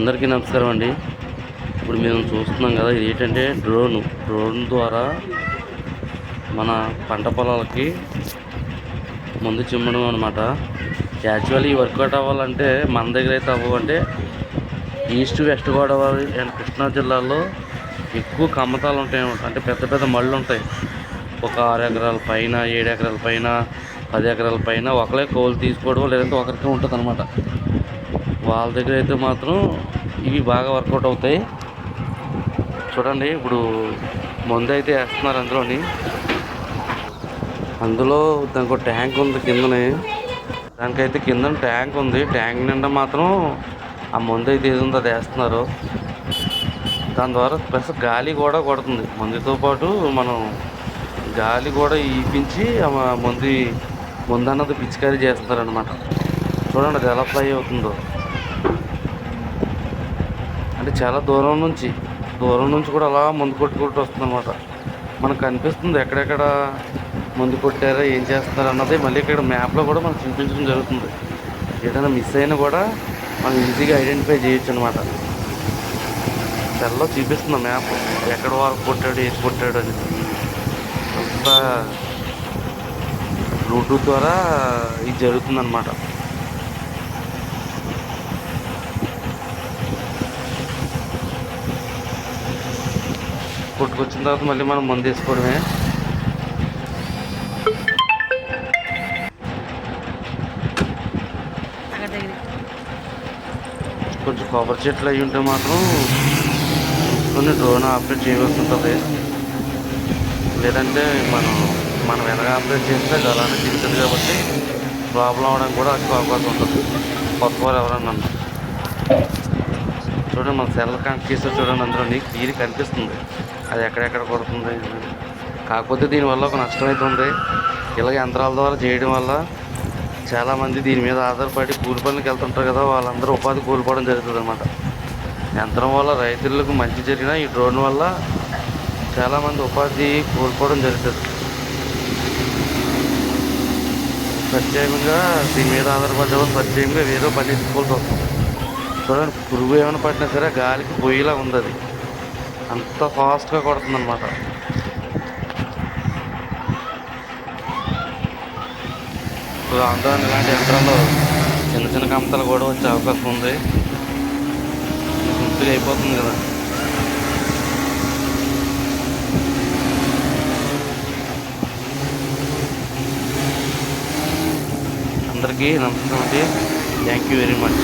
అందరికీ నమస్కారం అండి. ఇప్పుడు మేము చూస్తున్నాం కదా ఇది ఏంటంటే డ్రోన్. డ్రోన్ ద్వారా మన పంట పొలాలకి ముందు చిమ్మడం అనమాట యాక్చువల్లీ ఈ వర్కౌట్ అవ్వాలంటే మన దగ్గర అయితే అవ్వంటే east west Godavari and Krishna జిల్లాలో ఎక్కువ కమ్మతాలు ఉంటాయి అంటే పెద్ద పెద్ద మళ్ళు ఉంటాయి ఒక ఆరు ఎకరాల పైన ఏడు ఎకరాల పైన పది ఎకరాల పైన ఒకరే కోళ్ళు తీసుకోవడం లేదంటే ఒకరికే ఉంటుంది అనమాట వాళ్ళ దగ్గర అయితే మాత్రం ఇవి బాగా వర్కౌట్ అవుతాయి. చూడండి ఇప్పుడు మందు అయితే వేస్తున్నారు అందులోని. అందులో దానికి ఒక ట్యాంక్ ఉంది కిందనే. దానికైతే కింద ట్యాంక్ ఉంది. ట్యాంక్ నిండా మాత్రం ఆ మందు అయితే ఏది ఉందో అది వేస్తున్నారు. దాని ద్వారా ప్లస్ గాలి కూడా కొడుతుంది. మందుతో పాటు మనం గాలి కూడా ఈపించి ముందు అన్నది పిచికారీ చేస్తారనమాట చూడండి అది ఎలా ఫ్లై అవుతుందో. అంటే చాలా దూరం నుంచి దూరం నుంచి కూడా అలా ముందు కొట్టుకుంటూ వస్తుందన్నమాట. మనకు కనిపిస్తుంది ఎక్కడెక్కడ ముందు కొట్టారా ఏం చేస్తున్నారు అన్నది మళ్ళీ ఇక్కడ మ్యాప్లో కూడా మనకు చూపించడం జరుగుతుంది. ఏదైనా మిస్ అయినా కూడా మనం ఈజీగా ఐడెంటిఫై చేయొచ్చు అనమాట సెల్లో చూపిస్తుంది మ్యాప్ ఎక్కడ వరకు కొట్టాడు ఏది కొట్టాడు అని. అంతా బ్లూటూత్ ద్వారా ఇది జరుగుతుందన్నమాట. కొట్టుకొచ్చిన తర్వాత మళ్ళీ మనం మందు వేసుకోవడమే. కొంచెం కొబ్బరి చెట్లు అయి ఉంటే మాత్రం కొన్ని డ్రోన్ ఆపరేట్ చేయవలసి ఉంటుంది. లేదంటే మనం మనం వెనక ఆపరేట్ చేస్తే అలానే తిరుగుతుంది కాబట్టి ప్రాబ్లం అవడానికి కూడా ఎక్కువ అవకాశం ఉంటుంది. కొత్త వాళ్ళు ఎవరన్నా చూడండి మన సెల్ కనెక్ట్ చేస్తే చూడండి అందులో నీకు తీరి కనిపిస్తుంది. అది ఎక్కడెక్కడ కొడుతుంది? కాకపోతే దీనివల్ల ఒక నష్టం అయితే ఉంది. ఇలాగ యంత్రాల ద్వారా చేయడం వల్ల చాలామంది దీని మీద ఆధారపడి కూలి పనులకు వెళ్తుంటారు కదా వాళ్ళందరూ ఉపాధి కోల్పోవడం జరుగుతుంది అనమాట యంత్రం వల్ల రైతులకు మంచి జరిగినా ఈ డ్రోన్ వల్ల చాలామంది ఉపాధి కోల్పోవడం జరుగుతుంది. ప్రత్యేకంగా దీని మీద ఆధారపడ్డ వాళ్ళు ప్రత్యేకంగా వేరే పని ఎత్తుకోవాల్సి వస్తుంది చూడండి పురుగు ఏమైనా పట్టినా సరే గాలికి పొయ్యిలా ఉంది అది అంత ఫాస్ట్గా కొడుతుంది ఇప్పుడు ఆందోళన ఇలాంటి యంత్రాల్లో చిన్న చిన్న కమతలు కూడా వచ్చే అవకాశం ఉంది. గుర్తుగా అయిపోతుంది కదా. అందరికీ నమస్తే థ్యాంక్ యూ వెరీ మచ్